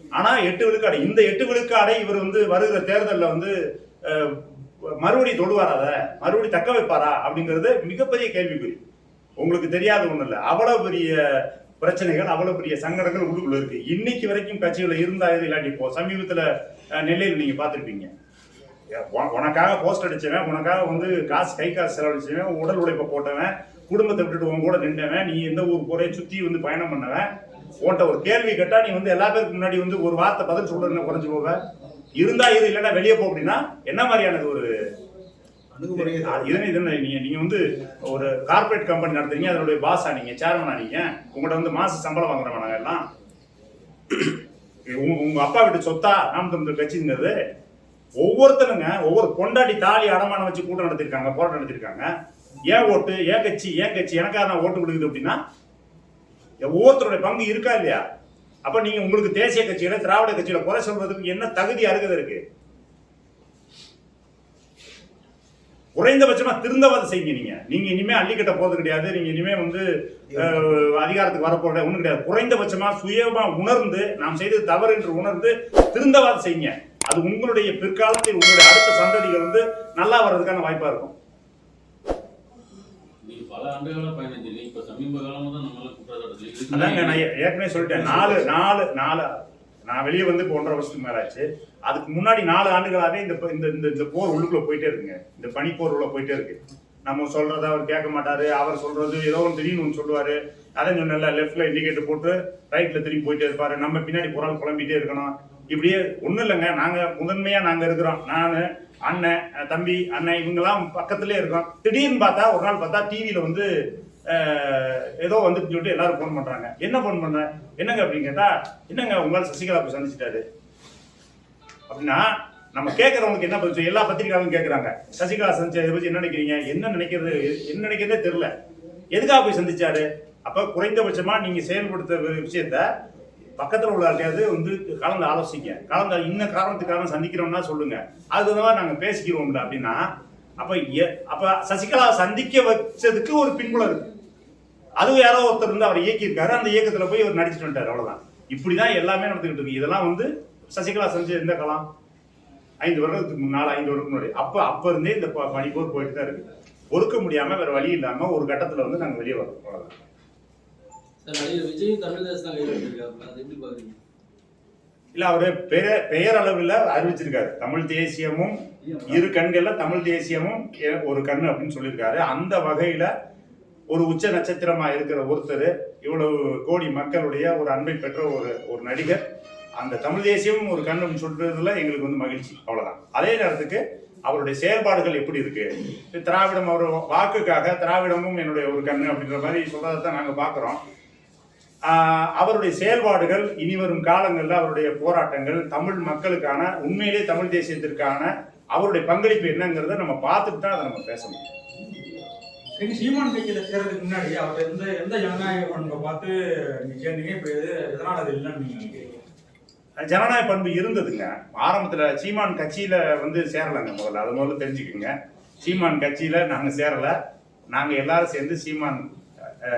ஆனால் எட்டு விழுக்காடு இந்த எட்டு விழுக்காடை இவர் வந்து வருகிற தேர்தலில் வந்து மறுபடியும் மறுபடி தொடுவாரா மறுபடி தக்க வைப்பாரா? அப்படிங்கிறது மிகப்பெரிய கேள்விக்குறி. உங்களுக்கு தெரியாத ஒன்றும் இல்லை. அவ்வளோ பெரிய பிரச்சனைகள் அவ்வளவு பெரிய சங்கடங்கள் உள்ளுக்குள்ள இருக்கு. இன்னைக்கு வரைக்கும் கட்சிகள் இருந்தா இது இல்லாட்டி இப்போ சமீபத்துல நெல்லையில் நீங்க பார்த்திருப்பீங்க. உனக்காக போஸ்ட் அடிச்சவன் உனக்காக வந்து காசு கை காசு செலவழிச்சவன் உடல் உழைப்பை போட்டவன் குடும்பத்தை விட்டுட்டு உன் கூட நின்றவன் நீ எந்த ஊர் போறே சுத்தி வந்து பயணம் பண்ணவன் உன்கிட்ட ஒரு கேள்வி கேட்டா நீ வந்து எல்லா பேருக்கு முன்னாடி வந்து ஒரு வார்த்தை பதில் சொல்றதுன்னு குறைஞ்சு போவ. இருந்தா இது இல்லைன்னா வெளியே போ அப்படின்னா என்ன மாதிரியானது ஒரு அணுகுமுறையை இதனை இதனை நீங்க நீங்க வந்து ஒரு கார்ப்பரேட் கம்பெனி நடத்துறீங்க அதனுடைய பாஸா நீங்க சேர்மனா நீங்க உங்கள்கிட்ட வந்து மாச சம்பளம் வாங்குறவங்க நாங்கள் எல்லாம்? உங்க உங்க அப்பா வீட்டு சொத்தா நாம் தமிழ் கட்சிங்கிறது? ஒவ்வொருத்தனுங்க ஒவ்வொரு கொண்டாடி தாலி அடமானம் வச்சு கூட்டம் நடத்திருக்காங்க போராட்டம் நடத்திருக்காங்க. ஏன் ஓட்டு ஏன் கட்சி ஏன் கட்சி எனக்காக நான் ஓட்டு கொடுக்குது அப்படின்னா ஒவ்வொருத்தருடைய பங்கு இருக்கா இல்லையா? அப்ப நீங்க உங்களுக்கு தேசிய கட்சியில திராவிட கட்சியில குறை சொல்றதுக்கு என்ன தகுதி அருகதை இருக்கு? குறைந்தபட்சமா திருந்தவாத செய்யுங்க நீங்க. நீங்க இனிமே அள்ளிக்கட்ட போறது கிடையாது. நீங்க இனிமே வந்து அதிகாரத்துக்கு வரப்போற ஒண்ணும் கிடையாது. குறைந்தபட்சமா சுயமா உணர்ந்து நாம் செய்தது தவறு என்று உணர்ந்து திருந்தவாத செய்யுங்க. அது உங்களுடைய பிற்காலத்தில் உங்களுடைய அடுத்த சந்ததிகள் வந்து நல்லா வர்றதுக்கான வாய்ப்பா இருக்கும். அதாங்க நான் ஏற்கனவே சொல்லிட்டேன். நாலு நாலு நாலு. நான் வெளியே வந்து இப்போ ஒன்றரை வருஷத்துக்கு மேல ஆச்சு அதுக்கு முன்னாடி நாலு ஆண்டுகளாவே இந்த இந்த இந்த இந்த போர் உள்ளுக்குள்ள போயிட்டே இருக்குங்க. இந்த பனிப்போர் உள்ள போயிட்டே இருக்கு. நம்ம சொல்றத அவர் கேட்க மாட்டாரு. அவர் சொல்றது ஏதோ ஒன்று திடீர்னு ஒன்று சொல்லுவாரு. அதை சொன்னல லெஃப்ட்ல இண்டிகேட்டர் போட்டு ரைட்ல திரும்பி போயிட்டே இருப்பாரு. நம்ம பின்னாடி புறால் குழம்பிட்டே இருக்கணும். இப்படியே ஒன்றும் இல்லைங்க. நாங்கள் முதன்மையாக நாங்கள் இருக்கிறோம். நான் அண்ணன் தம்பி அண்ணன் இவங்கெல்லாம் பக்கத்துலேயே இருக்கோம். திடீர்னு பார்த்தா ஒரு நாள் பார்த்தா டிவியில் வந்து ஏதோ வந்துட்டு சொல்லிட்டு எல்லாரும் ஃபோன் பண்ணுறாங்க என்ன ஃபோன் பண்ண? என்னங்க அப்படின்னு கேட்டால் என்னங்க உங்களால் சசிகலா போய் சந்திச்சிட்டாரு? அப்படின்னா நம்ம கேட்கறவங்களுக்கு என்ன பதில் எல்லா பத்திரிகையாளரும் கேட்கறாங்க. சசிகலா சந்திச்ச இதை பத்தி என்ன நினைக்கிறீங்க? என்ன நினைக்கிறது? என்ன நினைக்கிறதே தெரியல. எதுக்காக போய் சந்திச்சாரு? அப்ப குறைந்தபட்சமா நீங்க செயல்படுத்த ஒரு விஷயத்த பக்கத்தில் உள்ளாட்டையாவது வந்து கலந்து ஆலோசிங்க. கலந்து இன்ன காரணத்துக்காக சந்திக்கிறோம்னா சொல்லுங்க. அது தகுந்த நாங்கள் பேசிக்கிறோம்ல அப்படின்னா அப்ப எ- அப்ப சசிகலா சந்திக்க வச்சதுக்கு ஒரு பின்புலம் இருக்கு. அதுவும் யாரோ ஒருத்தர் வந்து அவர் இயக்கியிருக்காரு. அந்த இயக்கத்தில் போய் அவர் நடிச்சிட்டு அவ்வளோதான் இப்படி தான் எல்லாமே நடந்துக்கிட்டு இருக்கு. இதெல்லாம் வந்து சசிகலா செஞ்ச எந்த காலம் ஐந்து வருடத்துக்கு முன்னால ஐந்து வருடத்துக்கு முன்னாடி. அப்ப அப்ப இருந்தே இந்த ப- பனிப்போர் போயிட்டு தான் இருக்கு. பொறுக்க முடியாம வேற வழி இல்லாம ஒரு கட்டத்துல வந்து நாங்க வெளியே வரோம். அவ்வளவுதான். இல்ல அவரு பெயர் பெயர் அளவில் அறிவிச்சிருக்காரு. தமிழ் தேசியமும் இரு கண்கள்ல தமிழ் தேசியமும் ஒரு கண்ணு அப்படின்னு சொல்லியிருக்காரு. அந்த வகையில ஒரு உச்ச நட்சத்திரமா இருக்கிற ஒருத்தர் இவ்வளவு கோடி மக்களுடைய ஒரு அன்பை பெற்ற ஒரு ஒரு நடிகர். அந்த தமிழ் தேசியமும் ஒரு கண்ணும் சொல்றதுல எங்களுக்கு வந்து மகிழ்ச்சி. அவ்வளவுதான். அதே நேரத்துக்கு அவருடைய செயல்பாடுகள் எப்படி இருக்கு? திராவிடம் அவர் வாக்குக்காக திராவிடமும் என்னுடைய ஒரு கண்ணு அப்படின்ற மாதிரி சொல்றதை தான் நாங்க பாக்குறோம் அவருடைய செயல்பாடுகள் இனி வரும் காலங்களில் அவருடைய போராட்டங்கள் தமிழ் மக்களுக்கான உண்மையிலே தமிழ் தேசியத்திற்கான அவருடைய பங்களிப்பு என்னங்கிறத நம்ம பார்த்துட்டு தான் அதை நம்ம பேச முடியும் நீங்க சீமான் கட்சியில சேர்றதுக்கு முன்னாடி அவர் எந்த எந்த ஜனநாயக பண்பை பார்த்து நீங்க கேட்டீங்க இப்ப எதனால அது இல்லைன்னு நீங்க நினைக்கிறீங்க? ஜனநாயக பண்பு இருந்ததுங்க. ஆரம்பத்தில் சீமான் கட்சியில் வந்து சேரலைங்க முதல்ல. அது முதல்ல தெரிஞ்சுக்குங்க. சீமான் கட்சியில் நாங்கள் சேரலை. நாங்கள் எல்லாரும் சேர்ந்து சீமான்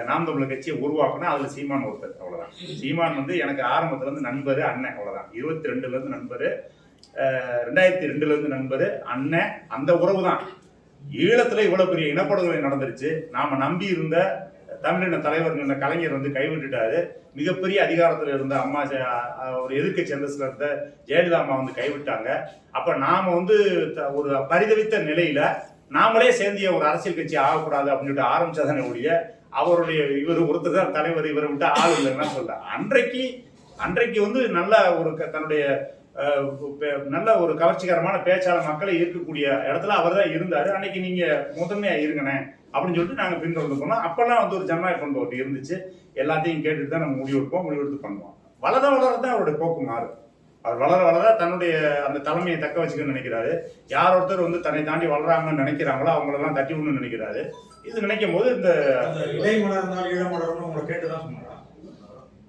நாம் தமிழர் கட்சியை உருவாக்கணும் அதில் சீமான் ஒருத்தர். அவ்வளோதான் சீமான் வந்து எனக்கு ஆரம்பத்துலேருந்து நண்பர் அண்ணன். அவ்வளோதான் இருபத்தி ரெண்டுலேருந்து நண்பர் ரெண்டாயிரத்தி ரெண்டுலேருந்து நண்பர் அண்ணன். அந்த உறவு தான் ஈழத்தில் இவ்வளோ பெரிய இனப்படுகொலை நடந்துருச்சு. நாம் நம்பி இருந்த தமிழின தலைவர் இந்த கலைஞர் வந்து கைவிட்டுட்டாரு. மிகப்பெரிய அதிகாரத்தில் இருந்த அம்மா ஒரு எதிர்க்கட்சி அந்தஸ்தில் இருந்த ஜெயலலிதா அம்மா வந்து கைவிட்டாங்க. அப்போ நாம் வந்து த- ஒரு பரிதவித்த நிலையில் நாமளே சேர்ந்திய ஒரு அரசியல் கட்சி ஆகக்கூடாது அப்படின்னு சொல்லிட்டு ஆரம்பிச்சதானே ஒழிய அவருடைய இவர் ஒருத்தர் தான் தலைவர் இவரை விட்டு ஆள் இல்லைன்னா சொல்ல அன்றைக்கு அன்றைக்கு வந்து நல்ல ஒரு க- தன்னுடைய பே- நல்ல ஒரு கவர்ச்சிகரமான பேச்சாளர் மக்களை ஈர்க்கக்கூடிய இடத்துல அவர் தான் இருந்தார். அன்னைக்கு நீங்கள் முதன்மையாக இருங்கண்ணே. அப்படின்னு சொல்லிட்டு நாங்க பின்தொடர்ந்து போனோம் அப்பெல்லாம் வந்து ஒரு ஜனநாயக பண்பு ஒன்று இருந்துச்சு. எல்லாத்தையும் கேட்டுட்டு தான் நம்ம முடிவெடுப்போம் முடிவெடுத்து பண்ணுவோம். வளர வளர தான் அவருடைய போக்கு மாறும். அவர் வளர வளர தன்னுடைய அந்த தலைமையை தக்க வச்சுக்கணும்னு நினைக்கிறாரு. யார் ஒருத்தர் வந்து தன்னை தாண்டி வளராங்கன்னு நினைக்கிறாங்களோ அவங்களெல்லாம் தட்டி விடணும்னு நினைக்கிறாரு. இது நினைக்கும் போது இந்த அந்த இலை மலர்ந்தால் ஈழ மலர்னு உங்களை கேட்டுதான் சொன்னாரா?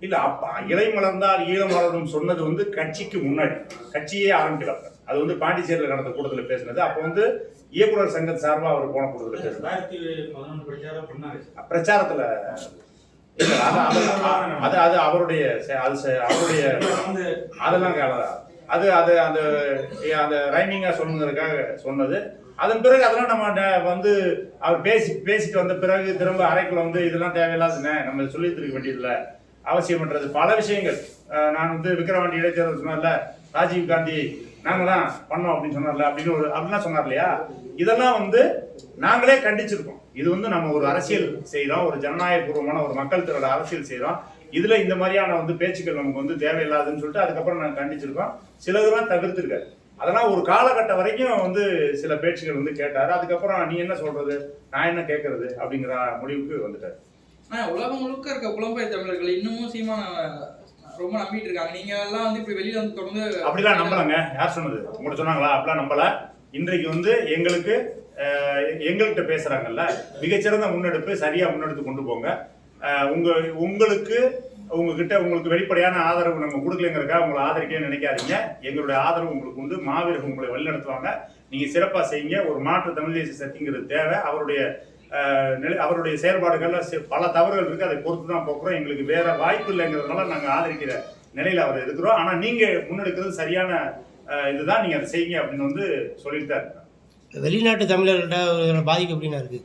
இல்ல அப்ப இலை மலர்ந்தால் ஈழம் மலரும் சொன்னது வந்து கட்சிக்கு முன்னாடி. கட்சியே ஆரம்பிக்கல அப்ப. அது வந்து பாண்டிச்சேரியில் நடந்த கூட்டத்துல பேசினது. அப்ப வந்து இயக்குனர் சங்கத் சார்பா அவர் போன கூட்டத்துல பேசினார் பிரச்சாரத்துல அது அது- அவருடைய அது அவருடைய அதெல்லாம் காலதா அது அது அந்த அந்த ரைமிங்கா சொல்லுங்கிறதுக்காக சொன்னது. அதன் பிறகு அதெல்லாம் நம்ம வந்து அவர் பேசி பேசிட்டு வந்த பிறகு திரும்ப அறைக்குள்ள வந்து இதெல்லாம் தேவையில்லாதுங்க நம்ம சொல்லி திருக்க வேண்டியதில்லை. அவசியம்ன்றது பல விஷயங்கள். நான் வந்து விக்கிரவாண்டி இடைத்தேர்தல் சொன்னார்ல ராஜீவ் காந்தி நாங்க தான் பண்ணோம் அப்படின்னு சொன்னார்ல அப்படின்னு ஒரு அப்படிலாம் சொன்னார் இல்லையா இதெல்லாம் வந்து நாங்களே கண்டிச்சிருக்கோம். இது வந்து நம்ம ஒரு அரசியல் செய்றோம் ஒரு ஜனநாயகபூர்வமான ஒரு மக்கள் திரள அரசியல் செய்றோம். இதுல இந்த மாதிரியான வந்து பேச்சுக்கள் நமக்கு வந்து தேவையில்லாதுன்னு சொல்லிட்டு அதுக்கப்புறம் நாங்கள் கண்டிச்சிருக்கோம். சிலதெல்லாம் தவிர்த்துருக்காரு. அதெல்லாம் ஒரு காலகட்டம் வரைக்கும் வந்து சில பேச்சுகள் வந்து கேட்டாரு. அதுக்கப்புறம் நீ என்ன சொல்றது? நான் என்ன கேட்கறது அப்படிங்கிற முடிவுக்கு வந்துட்டாரு. உலகம் முழுக்க இருக்க புலம்பெயர் தமிழர்கள் இன்னமும் சீமான ரொம்ப நம்பிட்டு இருக்காங்க. நீங்க எல்லாம் வந்து இப்படி வெளியில வந்து தொடர்ந்து அப்படிலாம் நம்பலங்க. யார் சொன்னது? உங்கள்ட்ட சொன்னாங்களா? அப்படிலாம் நம்பல. இன்றைக்கு வந்து எங்களுக்கு எங்கள்கிட்ட பேசுறாங்கல்ல மிகச்சிறந்த முன்னெடுப்பு சரியா முன்னெடுத்து கொண்டு போங்க. உங்க உங்களுக்கு உங்ககிட்ட உங்களுக்கு வெளிப்படையான ஆதரவு நம்ம கொடுக்கலங்கிறக்கா உங்களை ஆதரிக்கலன்னு நினைக்காதீங்க. எங்களுடைய ஆதரவு உங்களுக்கு உண்டு. மாவீரர் உங்களை வழிநடத்துவாங்க. நீங்க சிறப்பா செய்யுங்க. ஒரு மாற்று தமிழ் தேசிய சக்திங்கிறது தேவை. அவருடைய நிலை- அவருடைய செயல்பாடுகள்ல பல தவறுகள் இருக்கு. அதை பொறுத்து தான் போக்குறோம். எங்களுக்கு வேற வாய்ப்பு இல்லைங்கிறதுனால நாங்க ஆதரிக்கிற நிலையில அவர் இருக்கிறோம். ஆனா நீங்க முன்னெடுக்கிறது சரியான இதுதான். நீங்க அதை செய்யுங்க அப்படின்னு வந்து சொல்லிட்டு தான் வெளிநாட்டு தமிழர்கள்ட்ட ஒரு பாதிப்பு எப்படின்னா இருக்கு?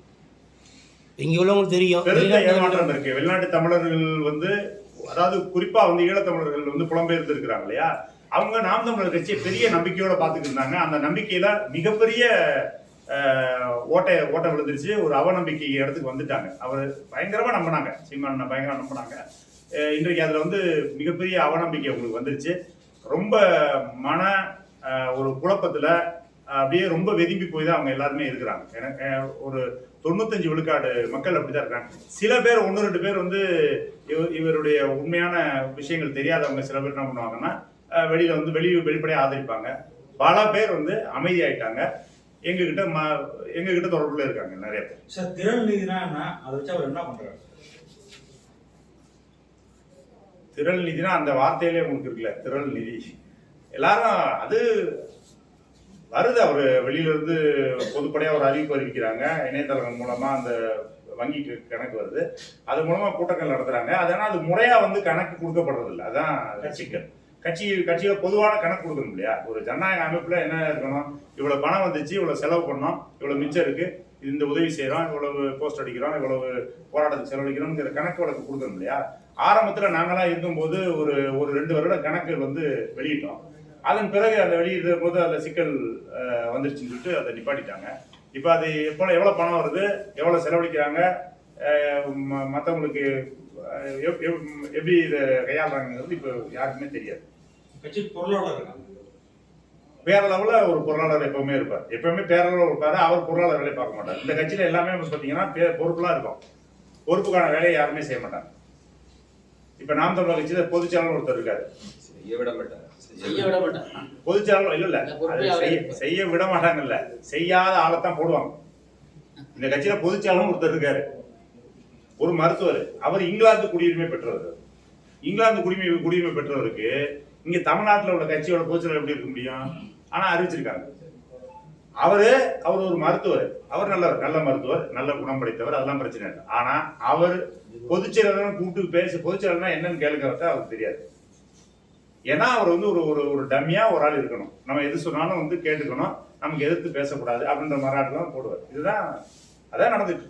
இங்க உள்ளவங்களுக்கு தெரியும். ஏமாற்றம் இருக்கு. வெளிநாட்டு தமிழர்கள் வந்து அதாவது குறிப்பா வந்து ஈழத்தமிழர்கள் வந்து புலம்பெயர்ந்து இருக்கிறாங்க இல்லையா? அவங்க நாம் தமிழர் கட்சியை பெரிய நம்பிக்கையோட பார்த்துட்டு இருந்தாங்க. அந்த நம்பிக்கையில மிகப்பெரிய ஓட்டை ஓட்டை விழுந்துருச்சு. ஒரு அவநம்பிக்கை இடத்துக்கு வந்துட்டாங்க. அவர் பயங்கரமாக நம்பினாங்க. சீமான பயங்கரமாக நம்பினாங்க. இன்றைக்கு அதில் வந்து மிகப்பெரிய அவநம்பிக்கை அவங்களுக்கு வந்துருச்சு. ரொம்ப மன ஒரு குழப்பத்தில் அப்படியே ரொம்ப வெதும்பி போய் தான் அவங்க எல்லாருமே இருக்கிறாங்க. எனக்கு ஒரு தொண்ணூத்தஞ்சு விழுக்காடு மக்கள் அப்படிதான் இருக்காங்க. சில பேர் ஒன்று ரெண்டு பேர் வந்து இவருடைய உண்மையான விஷயங்கள் தெரியாதவங்க சில பேர் என்ன பண்ணுவாங்கன்னா வெளியில் வெளியில வந்து வெளி வெளிப்படையாக ஆதரிப்பாங்க. பல பேர் வந்து அமைதியாயிட்டாங்க. எங்ககிட்ட ம எங்ககிட்ட தொடர்புல இருக்காங்க நிறைய பேர். சார் திறன் நீதினா என்ன? அதை வச்சு அவர் என்ன பண்றாரு? திரள் நிதினா அந்த வார்த்தையிலே உங்களுக்கு இருக்குல்ல திரள் நிதி. எல்லாரும் அது வருது அவர் வெளியில இருந்து பொதுப்படையா ஒரு அறிவிப்பு அறிவிக்கிறாங்க. இணையதளங்கள் மூலமா அந்த வங்கிக்கு கணக்கு வருது. அது மூலமா கூட்டங்கள் நடத்துறாங்க. அதனால அது முறையா வந்து கணக்கு கொடுக்கப்படுறது இல்லை அதான் சிக்கல் கட்சி கட்சியில பொதுவான கணக்கு கொடுக்கணும் இல்லையா? ஒரு ஜனநாயக அமைப்பில் என்ன இருக்கணும்? இவ்வளோ பணம் வந்துச்சு இவ்வளோ செலவு பண்ணோம் இவ்வளோ மிச்சம் இருக்கு இந்த உதவி செய்கிறோம் இவ்வளவு போஸ்ட் அடிக்கிறோம் இவ்வளவு போராட்டத்துக்கு செலவழிக்கிறோம்ங்கிற கணக்கு வழக்கு கொடுக்கணும் இல்லையா? ஆரம்பத்தில் நாங்களாம் இருக்கும்போது ஒரு ஒரு ரெண்டு வருட கணக்கு வந்து வெளியிட்டோம். அதன் பிறகு அதை வெளியிடுற போது அதில் சிக்கல் வந்துருச்சுன்னு சொல்லிட்டு அதை நிப்பாட்டிட்டாங்க. இப்போ அது எப்போ எவ்வளோ பணம் வருது எவ்வளோ செலவழிக்கிறாங்க மற்றவங்களுக்கு எப்படி இதை கையாளுறாங்கிறது இப்போ யாருக்குமே தெரியாது. கட்சி பொருளாளர். இருக்காங்க பேரளவுல ஒரு பொருளாளர் எப்பவுமே இருப்பார். எப்பவுமே பேரளவில் இருப்பாரு அவர் பொருளாளர் வேலையை பார்க்க மாட்டார். இந்த கட்சியில எல்லாமே வந்து பாத்தீங்கன்னா பே- பொறுப்புலாம் இருக்கும். பொறுப்புக்கான வேலையை யாருமே செய்ய மாட்டாங்க இப்ப நாம் தமிழர் கட்சியில பொதுச்செயலாளர் ஒருத்தர் இருக்காரு. செய்ய விட மாட்டேன் பொதுச்செயலாளர் இல்ல இல்ல. இந்த பொறுப்பை அது அவரே செய்ய. செய்ய விட மாட்டாங்கல்ல. செய்யாத ஆளைத்தான் போடுவாங்க. இந்த கட்சியில பொதுச்செயலாளர் ஒருத்தர் இருக்காரு. ஒரு மருத்துவர். அவர் இங்கிலாந்து குடியுரிமை பெற்றவர். இங்கிலாந்து குடியுரிமை குடியுரிமை பெற்றவருக்கு இங்க தமிழ்நாட்டில் உள்ள கட்சியோட பொதுச்செயலர் எப்படி இருக்க முடியும்? ஆனா அறிவிச்சிருக்காங்க. அவரு அவர் ஒரு மருத்துவர். அவர் நல்லவர் நல்ல மருத்துவர் நல்ல குணம் படைத்தவர் அதெல்லாம் பிரச்சனை இல்லை. ஆனா அவர் பொதுச்செயலர் கூப்பிட்டு பேசி பொதுச்செயலர்னா என்னன்னு கேளுக்கிறத அவருக்கு தெரியாது. ஏன்னா அவர் வந்து ஒரு ஒரு ஒரு டம்மியா ஒரு ஆள் இருக்கணும். நம்ம எது சொன்னாலும் வந்து கேட்டுக்கணும். நமக்கு எதிர்த்து பேசக்கூடாது அப்படின்ற மராட்டு தான் போடுவார். இதுதான் அதான் நடந்துட்டு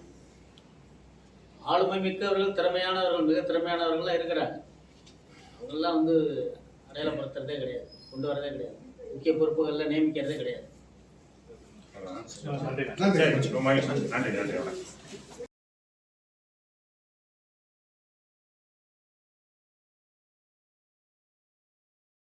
ஆளுமை மிக்கவர்கள் திறமையானவர்கள் மிக திறமையானவர்கள்லாம் இருக்கிறாங்க. அவங்கெல்லாம் வந்து அடையாளப்படுத்துறதே கிடையாது. கொண்டு வரதே கிடையாது. முக்கிய பொறுப்புகளில் நியமிக்கிறதே கிடையாது. நன்றி நன்றி. நன்றி